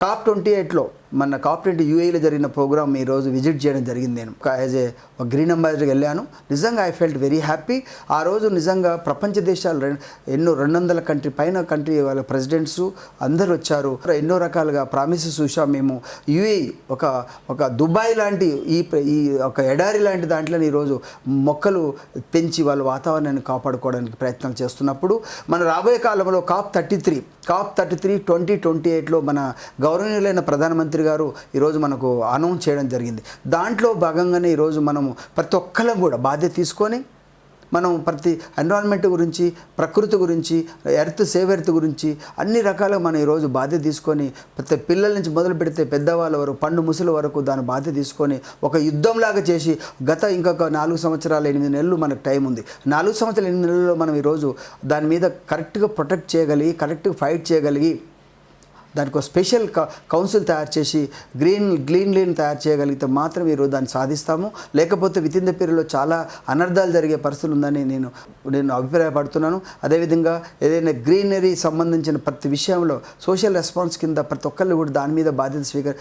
COP twenty ఎయిట్లో మన cooperative యూఏలో జరిగిన ప్రోగ్రామ్ ఈ రోజు విజిట్ చేయడం జరిగింది నేను. యాజ్ ఏ గ్రీన్ అంబాసిడర్కి వెళ్ళాను. నిజంగా ఐ ఫెల్ట్ వెరీ హ్యాపీ. ఆ రోజు నిజంగా ప్రపంచ దేశాలు ఎన్నో రెండు వందల కంట్రీ పైన కంట్రీ వాళ్ళ ప్రెసిడెంట్స్ అందరు వచ్చారు. ఎన్నో రకాలుగా ప్రామిసెస్ చూసాం మేము. యూఏ ఒక ఒక దుబాయ్ లాంటి ఈ ఈ ఒక ఎడారి లాంటి దాంట్లో ఈరోజు మొక్కలు పెంచి వాళ్ళ వాతావరణాన్ని కాపాడుకోవడానికి ప్రయత్నం చేస్తున్నప్పుడు మన రాబోయే కాలంలో COP thirty three COP thirty three twenty twenty ఎయిట్లో మన గౌరవనీయులైన ప్రధానమంత్రి గారు ఈరోజు మనకు అనౌన్స్ చేయడం జరిగింది. దాంట్లో భాగంగానే ఈరోజు మనము ప్రతి ఒక్కరం కూడా బాధ్యత తీసుకొని మనం ప్రతి ఎన్విరాన్మెంట్ గురించి ప్రకృతి గురించి ఎర్త్ సేవ్ ఎర్త్ గురించి అన్ని రకాలుగా మనం ఈరోజు బాధ్యత తీసుకొని ప్రతి పిల్లల నుంచి మొదలు పెడితే పెద్దవాళ్ళ వరకు పండు ముసలి వరకు దాని బాధ్యత తీసుకొని ఒక యుద్ధంలాగా చేసి గత ఇంకొక నాలుగు సంవత్సరాలు ఎనిమిది నెలలు మనకు టైం ఉంది. నాలుగు సంవత్సరాలు ఎనిమిది నెలల్లో మనం ఈరోజు దాని మీద కరెక్ట్గా ప్రొటెక్ట్ చేయగలిగి కరెక్ట్గా ఫైట్ చేయగలిగి దానికి ఒక స్పెషల్ క- కౌన్సిల్ తయారు చేసి గ్రీన్ గ్రీన్ లేన్ తయారు చేయగలిగితే మాత్రం ఈరోజు దాన్ని సాధిస్తాము. లేకపోతే విత్ ఇన్ ద పీరియడ్లో చాలా అనర్థాలు జరిగే పరిస్థితులు ఉందని నేను నేను అభిప్రాయపడుతున్నాను. అదేవిధంగా ఏదైనా గ్రీనరీ సంబంధించిన ప్రతి విషయంలో సోషల్ రెస్పాన్స్ కింద ప్రతి ఒక్కళ్ళు కూడా దాని మీద బాధ్యత స్వీకరి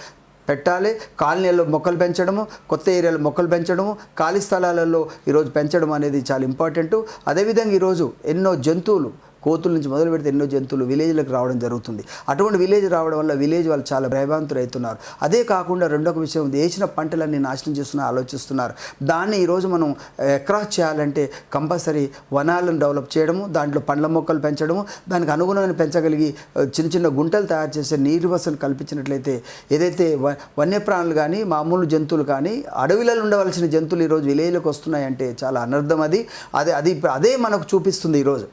పెట్టాలి. కాలనీలో మొక్కలు పెంచడము కొత్త ఏరియాలో మొక్కలు పెంచడము ఖాళీ స్థలాలలో ఈరోజు పెంచడం అనేది చాలా ఇంపార్టెంట్. అదేవిధంగా ఈరోజు ఎన్నో జంతువులు కోతుల నుంచి మొదలు పెడితే ఎన్నో జంతువులు విలేజ్లకు రావడం జరుగుతుంది. అటువంటి విలేజ్ రావడం వల్ల విలేజ్ వాళ్ళు చాలా భయభ్రాంతులు అవుతున్నారు అదే కాకుండా రెండొక విషయం వేసిన పంటలన్నీ నాశనం చేస్తున్న ఆలోచిస్తున్నారు. దాన్ని ఈరోజు మనం ఎక్రాస్ చేయాలంటే కంపల్సరీ వనాలను డెవలప్ చేయడము దాంట్లో పండ్ల మొక్కలు పెంచడము దానికి అనుగుణమైన పెంచగలిగి చిన్న చిన్న గుంటలు తయారు చేసే నీరు వసతులు కల్పించినట్లయితే ఏదైతే వ వన్యప్రాణులు కానీ మామూలు జంతువులు కానీ అడవిలలో ఉండవలసిన జంతువులు ఈరోజు విలేజ్లకు వస్తున్నాయంటే చాలా అనర్థం అది. అదే అది అదే మనకు చూపిస్తుంది ఈరోజు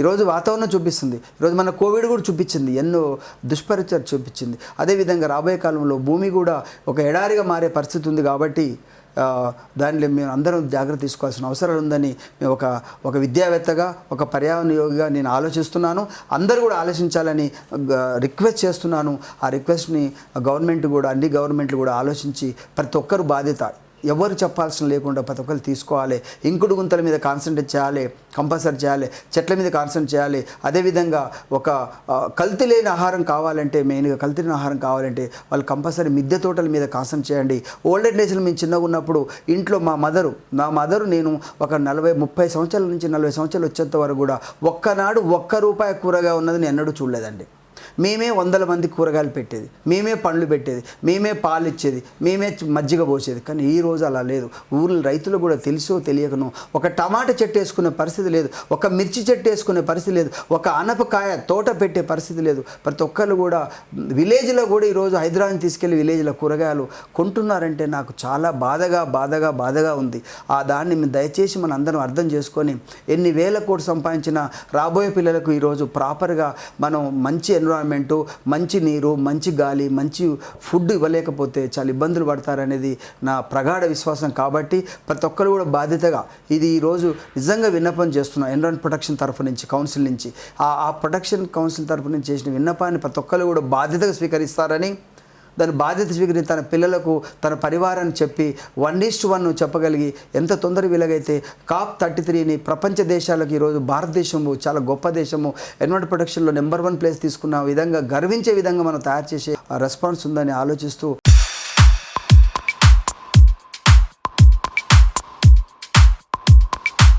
ఈరోజు వాతావరణం చూపిస్తుంది. ఈరోజు మన కోవిడ్ కూడా చూపించింది. ఎన్నో దుష్పరిచయాలు చూపించింది. అదేవిధంగా రాబోయే కాలంలో భూమి కూడా ఒక ఎడారిగా మారే పరిస్థితి ఉంది కాబట్టి దానిలో మేము అందరం జాగ్రత్త తీసుకోవాల్సిన అవసరం ఉందని మేము ఒక ఒక విద్యావేత్తగా ఒక పర్యావరణ యోగిగా నేను ఆలోచిస్తున్నాను. అందరూ కూడా ఆలోచించాలని రిక్వెస్ట్ చేస్తున్నాను. ఆ రిక్వెస్ట్ని గవర్నమెంట్ కూడా అన్ని గవర్నమెంట్లు కూడా ఆలోచించి ప్రతి ఒక్కరు బాధ్యత ఎవరు చెప్పాల్సిన లేకుండా ప్రతి ఒక్కరు తీసుకోవాలి. ఇంకుడు గుంతల మీద కాన్సన్ట్రేట్ చేయాలి కంపల్సరీ చేయాలి చెట్ల మీద కాన్సన్ట్రేట్ చేయాలి. అదేవిధంగా ఒక కల్తీ లేని ఆహారం కావాలంటే మెయిన్గా కల్తీ లేని ఆహారం కావాలంటే వాళ్ళు కంపల్సరీ మిద్దె తోటల మీద కాన్సన్ట్రేట్ చేయండి. ఓల్డెన్ డేస్లో మేము చిన్నగా ఉన్నప్పుడు ఇంట్లో మా మదరు నా మదరు నేను ఒక నలభై ముప్పై సంవత్సరాల నుంచి నలభై సంవత్సరాలు వచ్చేంత వరకు కూడా ఒక్కనాడు ఒక్క రూపాయి కూరగా ఉన్నది నేను ఎన్నడూ చూడలేదండి. మేమే వందల మంది కూరగాయలు పెట్టేది. మేమే పండ్లు పెట్టేది. మేమే పాలు ఇచ్చేది. మేమే మజ్జిగ పోసేది. కానీ ఈ రోజు అలా లేదు. ఊర్లో రైతులు కూడా తెలుసో తెలియకను ఒక టమాటా చెట్టు వేసుకునే పరిస్థితి లేదు. ఒక మిర్చి చెట్టు వేసుకునే పరిస్థితి లేదు. ఒక అనపకాయ తోట పెట్టే పరిస్థితి లేదు. ప్రతి ఒక్కరు కూడా విలేజ్లో కూడా ఈరోజు హైదరాబాద్ తీసుకెళ్ళి విలేజ్లో కూరగాయలు కొంటున్నారంటే నాకు చాలా బాధగా బాధగా బాధగా ఉంది. ఆ దాన్ని మేము దయచేసి మన అందరం అర్థం చేసుకొని ఎన్ని వేల కోట్లు సంపాదించిన రాబోయే పిల్లలకు ఈరోజు ప్రాపర్గా మనం మంచి ఎన్విరాన్మెంటు మంచి నీరు మంచి గాలి మంచి ఫుడ్ ఇవ్వలేకపోతే చాలా ఇబ్బందులు పడతారనేది నా ప్రగాఢ విశ్వాసం. కాబట్టి ప్రతి ఒక్కరు కూడా బాధ్యతగా ఇది ఈరోజు నిజంగా విన్నపం చేస్తున్నాం. ఎన్విరాన్ ప్రొటెక్షన్ తరఫు నుంచి కౌన్సిల్ నుంచి. ఆ ఆ ప్రొటెక్షన్ కౌన్సిల్ తరఫు నుంచి చేసిన విన్నపాన్ని ప్రతి ఒక్కరు కూడా బాధ్యతగా స్వీకరిస్తారని దాని బాధ్యత స్వీకరించి తన పిల్లలకు తన పరివారాన్ని చెప్పి వన్ ఈస్ట్ వన్ చెప్పగలిగి ఎంత తొందర వీలగైతే కాప్ థర్టీ త్రీని ప్రపంచ దేశాలకు ఈరోజు భారతదేశము చాలా గొప్ప దేశము. ఎన్విరాన్మెంట్ ప్రొటెక్షన్లో నెంబర్ వన్ ప్లేస్ తీసుకున్న విధంగా గర్వించే విధంగా మనం తయారు చేసే రెస్పాన్స్ ఉందని ఆలోచిస్తూ